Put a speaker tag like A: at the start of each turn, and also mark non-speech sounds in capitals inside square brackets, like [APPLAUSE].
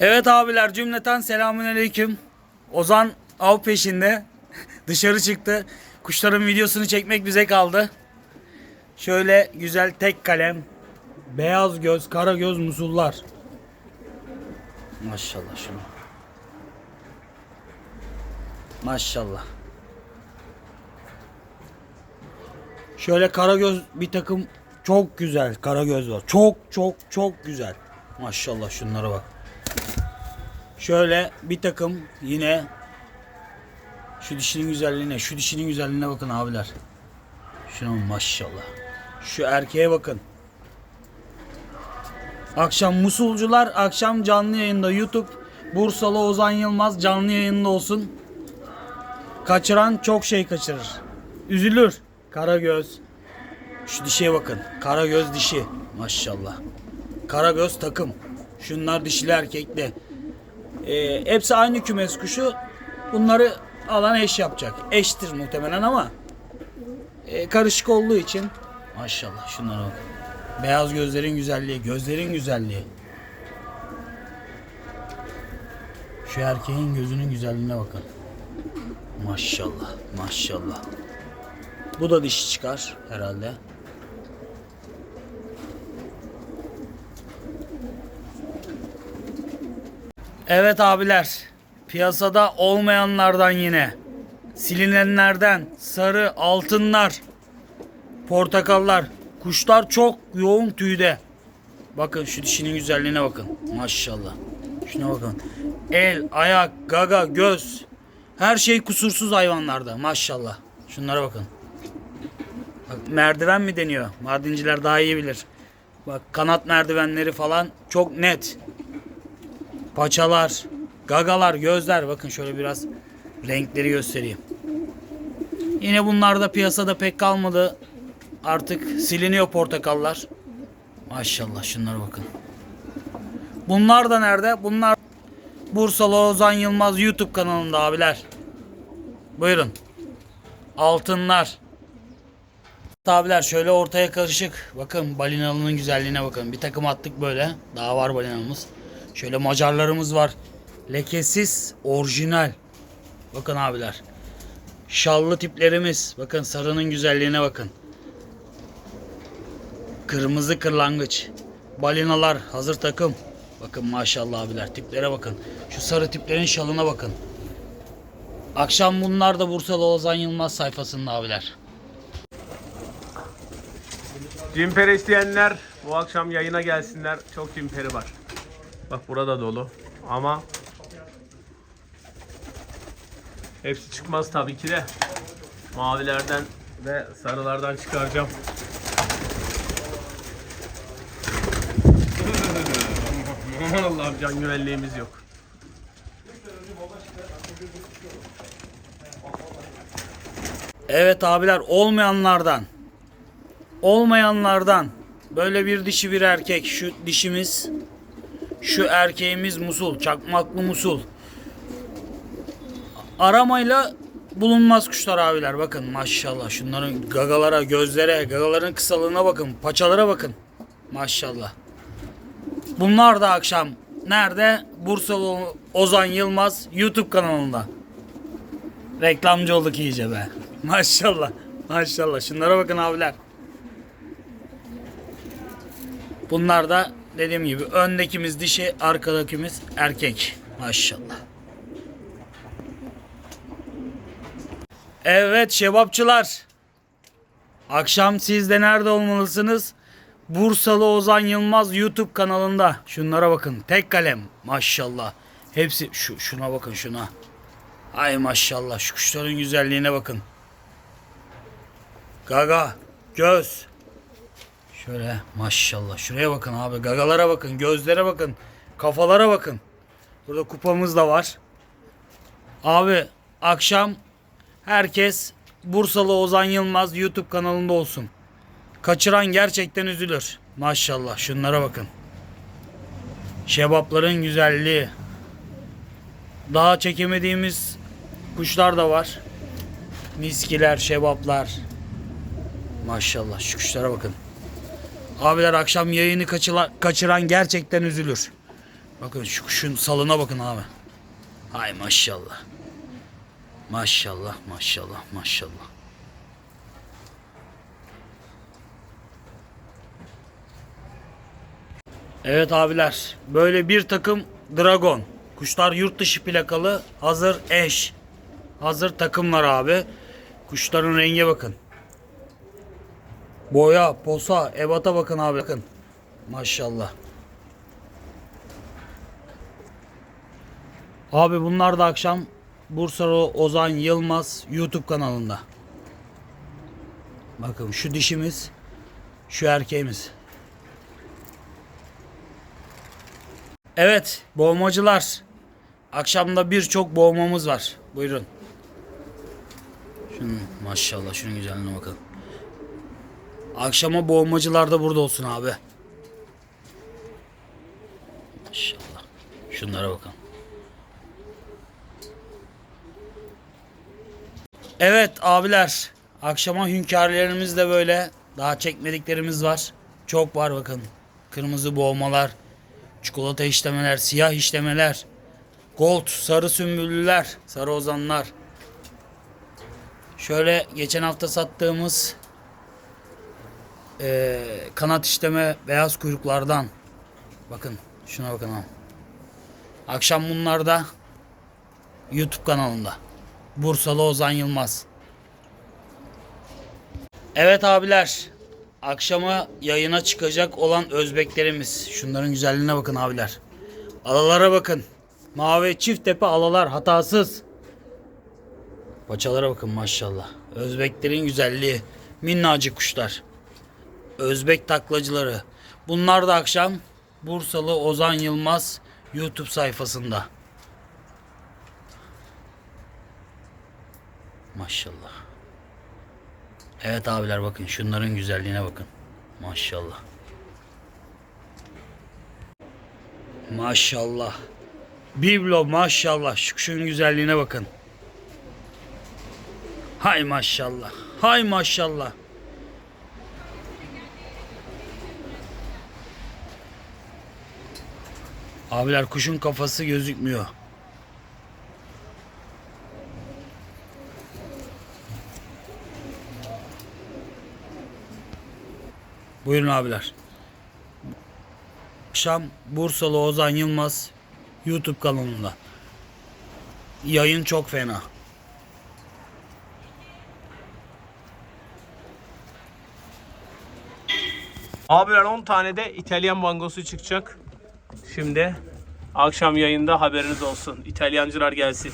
A: Evet abiler cümleten selamünaleyküm. Ozan av peşinde. [LAUGHS] Dışarı çıktı. Kuşların videosunu çekmek bize kaldı. Şöyle güzel tek kalem. Beyaz göz, kara göz musullar. Maşallah şunu. Maşallah. Şöyle kara göz bir takım çok güzel kara göz var. Çok çok çok güzel. Maşallah şunlara bak. Şöyle bir takım yine şu dişinin güzelliğine, şu dişinin güzelliğine bakın abiler. Şuna maşallah. Şu erkeğe bakın. Akşam Musulcular akşam canlı yayında YouTube Bursalı Ozan Yılmaz canlı yayında olsun. Kaçıran çok şey kaçırır. Üzülür. Karagöz. Şu dişiye bakın. Karagöz dişi. Maşallah. Karagöz takım. Şunlar dişili erkekli. Ee, hepsi aynı kümes kuşu. Bunları alan eş yapacak. Eştir muhtemelen ama e, karışık olduğu için maşallah şunlara bak. Beyaz gözlerin güzelliği, gözlerin güzelliği. Şu erkeğin gözünün güzelliğine bakın. Maşallah, maşallah. Bu da dişi çıkar herhalde. Evet abiler. Piyasada olmayanlardan yine. Silinenlerden sarı altınlar, portakallar. Kuşlar çok yoğun tüyde. Bakın şu dişinin güzelliğine bakın. Maşallah. Şuna bakın. El, ayak, gaga, göz. Her şey kusursuz hayvanlarda. Maşallah. Şunlara bakın. Bak, merdiven mi deniyor? Mardinciler daha iyi bilir. Bak kanat merdivenleri falan çok net. Paçalar, gagalar, gözler. Bakın şöyle biraz renkleri göstereyim. Yine bunlar da piyasada pek kalmadı. Artık siliniyor portakallar. Maşallah şunlara bakın. Bunlar da nerede? Bunlar Bursalı Ozan Yılmaz YouTube kanalında abiler. Buyurun. Altınlar. Abiler şöyle ortaya karışık. Bakın balinalının güzelliğine bakın. Bir takım attık böyle. Daha var balinamız. Şöyle macarlarımız var. Lekesiz, orijinal. Bakın abiler. Şallı tiplerimiz. Bakın sarının güzelliğine bakın. Kırmızı kırlangıç. Balinalar hazır takım. Bakın maşallah abiler tiplere bakın. Şu sarı tiplerin şalına bakın. Akşam bunlar da Bursalı Ozan Yılmaz sayfasında abiler.
B: Cimperi isteyenler bu akşam yayına gelsinler. Çok cimperi var. Bak burada dolu. Ama hepsi çıkmaz tabii ki de. Mavilerden ve sarılardan çıkaracağım. Aman [LAUGHS] Allah'ım can güvenliğimiz yok.
A: Evet abiler olmayanlardan olmayanlardan böyle bir dişi bir erkek şu dişimiz şu erkeğimiz musul çakmaklı musul aramayla bulunmaz kuşlar abiler bakın maşallah şunların gagalara gözlere gagaların kısalığına bakın paçalara bakın maşallah bunlar da akşam nerede Bursalı Ozan Yılmaz YouTube kanalında Reklamcı olduk iyice be. [LAUGHS] Maşallah. Maşallah. Şunlara bakın abiler. Bunlar da dediğim gibi öndekimiz dişi, arkadakimiz erkek. Maşallah. Evet şebapçılar. Akşam siz de nerede olmalısınız? Bursalı Ozan Yılmaz YouTube kanalında. Şunlara bakın. Tek kalem. Maşallah. Hepsi şu şuna bakın şuna. Ay maşallah şu kuşların güzelliğine bakın. Gaga, göz. Şöyle maşallah şuraya bakın abi. Gagalara bakın, gözlere bakın, kafalara bakın. Burada kupamız da var. Abi akşam herkes Bursalı Ozan Yılmaz YouTube kanalında olsun. Kaçıran gerçekten üzülür. Maşallah şunlara bakın. Şebapların güzelliği. Daha çekemediğimiz kuşlar da var. Miskiler, şebaplar. Maşallah şu kuşlara bakın. Abiler akşam yayını kaçıla- kaçıran gerçekten üzülür. Bakın şu kuşun salına bakın abi. Hay maşallah. Maşallah maşallah maşallah. Evet abiler böyle bir takım dragon. Kuşlar yurt dışı plakalı hazır eş. Hazır takımlar abi. Kuşların renge bakın. Boya, posa, ebata bakın abi bakın. Maşallah. Abi bunlar da akşam Bursalı Ozan Yılmaz YouTube kanalında. Bakın şu dişimiz, şu erkeğimiz. Evet, boğmacılar. Akşamda birçok boğmamız var. Buyurun. Şunun maşallah şunun güzelliğine bakın. Akşama boğmacılar da burada olsun abi. Maşallah. Şunlara bakın. Evet abiler. Akşama hünkârlarımız da böyle. Daha çekmediklerimiz var. Çok var bakın. Kırmızı boğmalar. Çikolata işlemeler. Siyah işlemeler. Gold. Sarı sümbüllüler. Sarı ozanlar. Şöyle geçen hafta sattığımız eee, kanat işleme beyaz kuyruklardan. Bakın şuna bakın ha. Akşam bunlar da YouTube kanalında. Bursalı Ozan Yılmaz. Evet abiler. Akşama yayına çıkacak olan Özbeklerimiz. Şunların güzelliğine bakın abiler. Alalara bakın. Mavi çift tepe alalar hatasız. Paçalara bakın maşallah. Özbeklerin güzelliği. Minnacık kuşlar. Özbek taklacıları. Bunlar da akşam Bursalı Ozan Yılmaz YouTube sayfasında. Maşallah. Evet abiler bakın şunların güzelliğine bakın. Maşallah. Maşallah. Biblo maşallah. Şu kuşun güzelliğine bakın. Hay maşallah. Hay maşallah. Abiler kuşun kafası gözükmüyor. Buyurun abiler. Akşam Bursalı Ozan Yılmaz YouTube kanalında. Yayın çok fena.
B: Abiler 10 tane de İtalyan bangosu çıkacak. Şimdi akşam yayında haberiniz olsun. İtalyancılar gelsin.